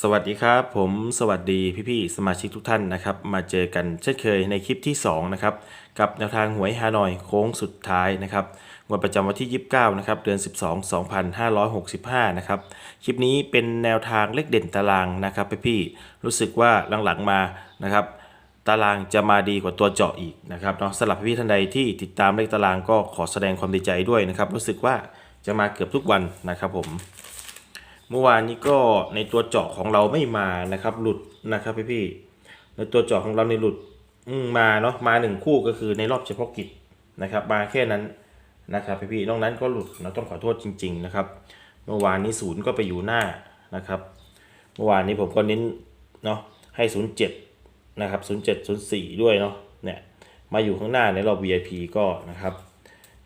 สวัสดีครับ ผมสวัสดีพี่ๆสมาชิกทุกท่านนะครับ มาเจอกันเช่นเคยในคลิปที่2นะครับกับแนวทางหวยฮานอยโค้งสุดท้ายนะครับงวดประจำวันที่ 29นะครับเดือน 12 2565นะครับคลิปนี้เป็นแนวทางเลขเด่นตารางนะครับพี่ๆรู้สึกว่าหลังๆมานะครับตารางจะมาดีกว่าตัวเจาะอีกนะครับเนาะสำหรับพี่ท่านใดที่ติดตามเลขตารางก็ขอแสดงความดีใจด้วยนะครับรู้สึกว่าจะมาเกือบทุกวันนะครับผม เมื่อวานนี้ก็ในตัวเจาะของเราไม่มานะครับ หลุดนะครับพี่พี่ในตัวเจาะของเราในหลุดมาเนาะมาหนึ่งคู่ก็คือในรอบเฉพาะกิจนะครับ มาแค่นั้นนะครับพี่พี่นอกนั้นก็หลุดเราต้องขอโทษจริง ๆ นะครับ เมื่อวานนี้ศูนย์ก็ไปอยู่หน้านะครับ เมื่อวานนี้ผมก็เน้นเนาะให้ศูนย์เจ็ดนะครับศูนย์เจ็ดศูนย์สี่ด้วยเนาะเนี่ยมาอยู่ข้างหน้าในรอบ VIP ก็นะครับ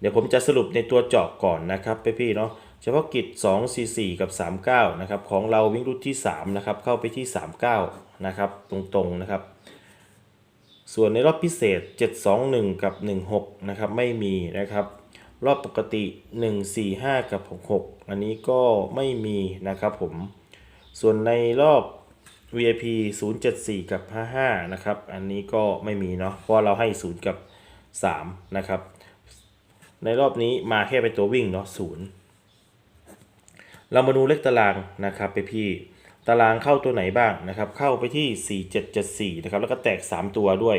เดี๋ยวผมจะสรุปในตัวเจาะก่อนนะครับพี่ๆเนาะ เฉพาะกิจ 2 4 4 กับ 39 นะครับ ของเราวิ่งรุ่นที่ 3 นะครับ เข้าไปที่ 39 นะครับ ตรงๆ นะครับ ส่วนในรอบพิเศษ 721 กับ 16 นะครับ ไม่มีนะครับ รอบปกติ 145 กับ 66 อันนี้ก็ไม่มีนะครับผม ส่วนในรอบ VIP 074 กับ 55 นะครับ อันนี้ก็ไม่มีเนาะ เพราะเราให้ 0 กับ 3 นะครับ ในรอบนี้มาแค่เป็นตัววิ่งเนาะศูนย์ เรามาดูเลขตารางนะครับไปพี่ตารางเข้าตัวไหนบ้างนะครับ เข้าไปที่ 4774นะครับแล้วก็แตก 3 ตัวด้วย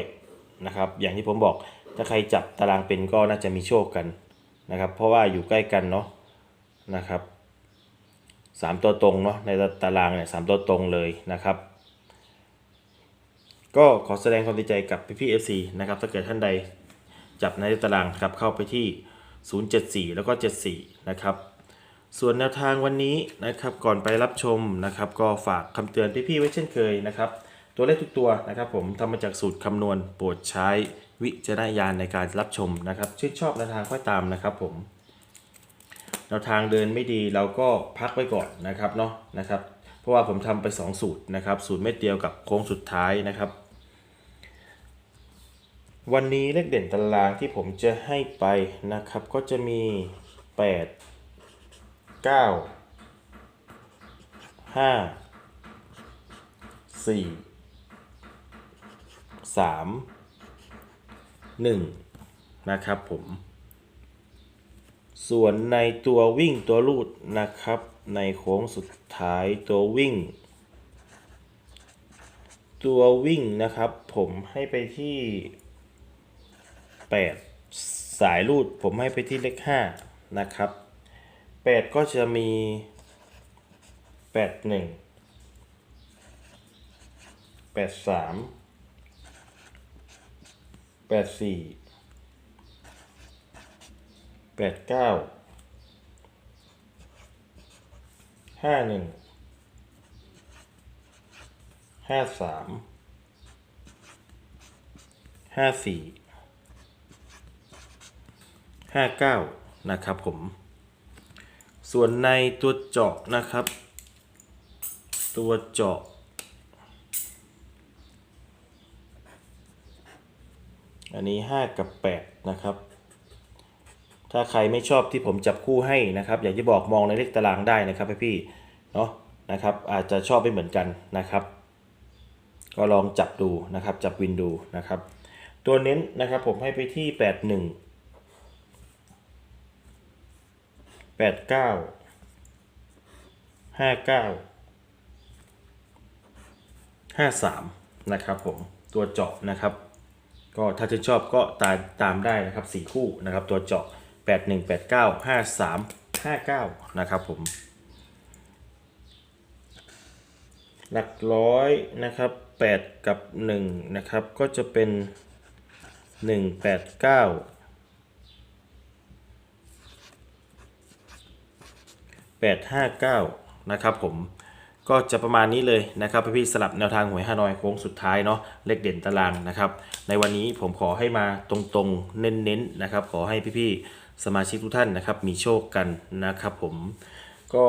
นะครับอย่างที่ผมบอกถ้าใครจับตารางเป็นก็น่าจะมีโชคกันนะครับ เพราะว่าอยู่ใกล้กันเนาะนะครับ3ตัวตรงเนาะในตารางเนี่ยสตัวตรงเลยนะครับ ก็ขอแสดงความดีใจกับพี่พี่เอฟซีนะครับถ้าเกิดท่านใดจับในตารางครับเข้าไปที่ 074 แล้วก็ 74 นะครับ ส่วนแนวทางวันนี้นะครับก่อนไปรับชมนะครับก็ฝากคำเตือนพี่ๆไว้เช่นเคยนะครับตัวเลขทุกตัวนะครับผมทำมาจากสูตรคำนวณโปรดใช้วิจารณญาณในการรับชมนะครับชื่นชอบแนวทางค่อยตามนะครับผมแนวทางเดินไม่ดีเราก็พักไว้ก่อนนะครับเนาะนะครับ เพราะว่าผมทำไป 2 สูตรนะครับสูตรเม็ดเดียวกับโค้งสุดท้ายนะครับ วันนี้เลขเด่นตารางที่ผมจะให้ไปนะครับก็จะมี 8 9 5 4 3 1นะครับผม ส่วนในตัววิ่งตัวลูดนะครับ ในโค้งสุดท้ายตัววิ่ง ตัววิ่งนะครับ ผมให้ไปที่ 8 สายรูดผมให้ไปที่เลข5นะครับ 8ก็จะมี8 1 8 3 8 4 8 9 5 1 5 3 5 4 59นะครับผม ส่วนในตัวเจาะนะครับ ตัวเจาะ อันนี้ 5 กับ 8 นะครับ ถ้าใครไม่ชอบที่ผมจับคู่ให้นะครับ อย่างที่บอกมองในเลขตารางได้นะครับพี่ๆเนาะนะครับ อาจจะชอบไม่เหมือนกันนะครับ ก็ลองจับดูนะครับ จับวินดูนะครับ ตัวเน้นนะครับผมให้ไปที่ 81 แปดเก้าห้าเก้าห้าสามนะครับผมตัวเจาะนะครับ ก็ถ้าจะชอบก็ตามตามได้นะครับสี่คู่นะครับ ตัวเจาะแปดหนึ่งแปดเก้าห้าสามห้าเก้านะครับผม หลักร้อยนะครับแปดกับหนึ่งนะครับก็จะเป็นหนึ่งแปดเก้า 859 นะครับผมก็จะประมาณนี้เลยนะครับพี่สลับแนวทางหวยฮานอยโค้งสุดท้ายเนาะเลขเด่นตารางนะครับ ในวันนี้ผมขอให้มาตรงๆเน้นๆนะครับ ขอให้พี่ๆสมาชิกทุกท่านนะครับ มีโชคกันนะครับผมก็